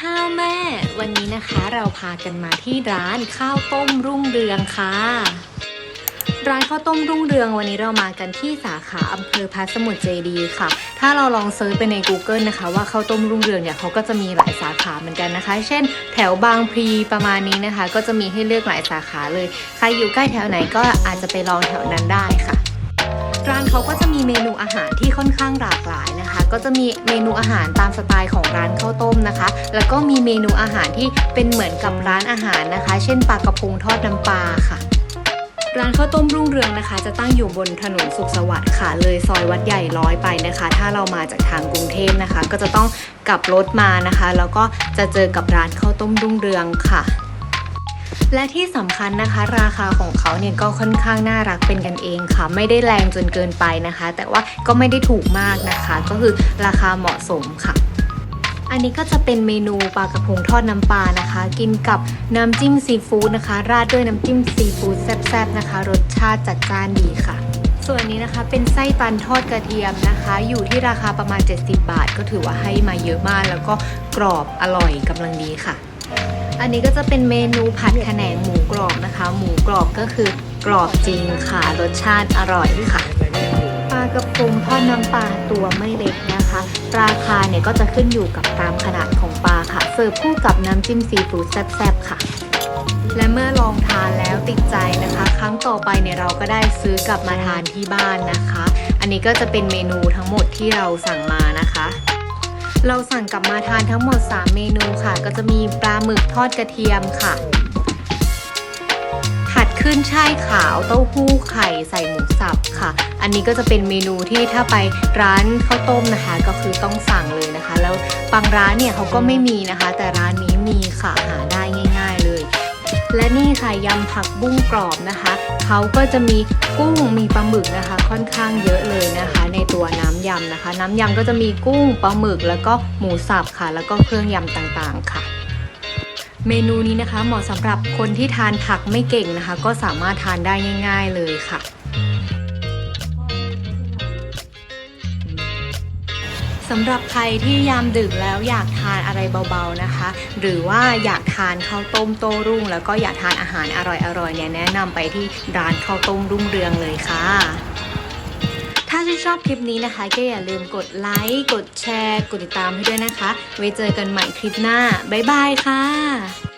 ข้าวแม่ วันนี้นะคะเราพากันมาที่ร้านข้าวต้มรุ่งเรืองค่ะ ร้านข้าวต้มรุ่งเรืองวันนี้เรามากันที่สาขาอำเภอพระสมุทรเจดีค่ะ ถ้าเราลองเซิร์ชไปใน Google นะคะว่าข้าวต้มรุ่งเรืองเนี่ยเขาก็จะมีหลายสาขาเหมือนกันนะคะ เช่น แถวบางพลีประมาณนี้นะคะ ก็จะมีให้เลือกหลายสาขาเลย ใครอยู่ใกล้แถวไหนก็อาจจะไปลองแถวนั้นได้ค่ะ ร้านเขาก็จะมีเมนูอาหารที่ค่อนข้างหลากหลายนะคะ ก็จะมีเมนูอาหารตามสไตล์ของร้านข้าวต้มนะคะ แล้วก็มีเมนูอาหารที่เป็นเหมือนกับร้านอาหารนะคะ เช่นปลากระพงทอดน้ำปลาค่ะร้านข้าวต้มรุ่งเรืองนะคะ จะตั้งอยู่บนถนนสุขสวัสดิ์ค่ะ เลยซอยวัดใหญ่ร้อยไปนะคะ ถ้าเรามาจากทางกรุงเทพนะคะ ก็จะต้องกลับรถมานะคะ แล้วก็จะเจอกับร้านข้าวต้มรุ่งเรืองค่ะ และที่สำคัญนะคะ ราคาของเขาเนี่ยก็ค่อนข้างน่ารักเป็นกันเองค่ะ ไม่ได้แรงจนเกินไปนะคะ แต่ว่าก็ไม่ได้ถูกมากนะคะ ก็คือราคาเหมาะสมค่ะอันนี้ก็จะเป็นเมนูปลากระพงทอดน้ำปลานะคะ กินกับน้ำจิ้มซีฟู้ดนะคะ ราดด้วยน้ำจิ้มซีฟู้ดแซ่บๆนะคะ รสชาติจัดจ้านดีค่ะ ส่วนนี้นะคะเป็นไส้ตันทอดกระเทียมนะคะ อยู่ที่ราคาประมาณ 70 บาท ก็ถือว่าให้มาเยอะมาก แล้วก็กรอบอร่อยกำลังดีค่ะ อันนี้ก็จะเป็นเมนูผัดขนงหมูกรอบนะคะ หมูกรอบก็คือกรอบจริงค่ะ รสชาติอร่อยค่ะ ปลากระพงทอดน้ำปลาตัวไม่เล็กนะคะ ราคาเนี่ยก็จะขึ้นอยู่กับตามขนาดของปลาค่ะ เสิร์ฟคู่กับน้ำจิ้มซีฟู้ดแซ่บๆค่ะ และเมื่อลองทานแล้วติดใจนะคะ ครั้งต่อไปเนี่ยเราก็ได้ซื้อกลับมาทานที่บ้านนะคะ อันนี้ก็จะเป็นเมนูทั้งหมดที่เราสั่งมานะคะ เราสั่งกลับมาทานทั้งหมด 3 เมนูค่ะ ก็จะมีปลาหมึกทอดกระเทียมค่ะ ผัดขึ้นช่ายขาวเต้าหู้ไข่ใส่หมูสับค่ะ อันนี้ก็จะเป็นเมนูที่ถ้าไปร้านข้าวต้มนะคะ ก็คือต้องสั่งเลยนะคะ แล้วบางร้านเนี่ยเขาก็ไม่มีนะคะ แต่ร้านนี้มี ค่ะยำผักบุ้งกรอบนะคะ เขาก็จะมีกุ้งมีปลาหมึกนะคะ ค่อนข้างเยอะเลยนะคะ ในตัวน้ำยำนะคะ น้ำยำก็จะมีกุ้งปลาหมึก แล้วก็หมูสับค่ะ แล้วก็เครื่องยำต่างๆค่ะเมนูนี้นะคะเหมาะสำหรับคนที่ทานผักไม่เก่งนะคะ ก็สามารถทานได้ง่าย ๆเลยค่ะ สำหรับใครที่ยามดึกแล้วอยากทานอะไรเบาๆนะคะ หรือว่าอยากทานข้าวต้มโต้รุ่ง แล้วก็อยากทานอาหารอร่อยๆเนี่ยแนะนำไปที่ร้านข้าวต้มรุ่งเรืองเลยค่ะถ้าชื่นชอบคลิปนี้นะคะ ก็อย่าลืมกดไลค์ กดแชร์ กดติดตามให้ด้วยนะคะ ไว้เจอกันใหม่คลิปหน้า บ๊ายบายค่ะ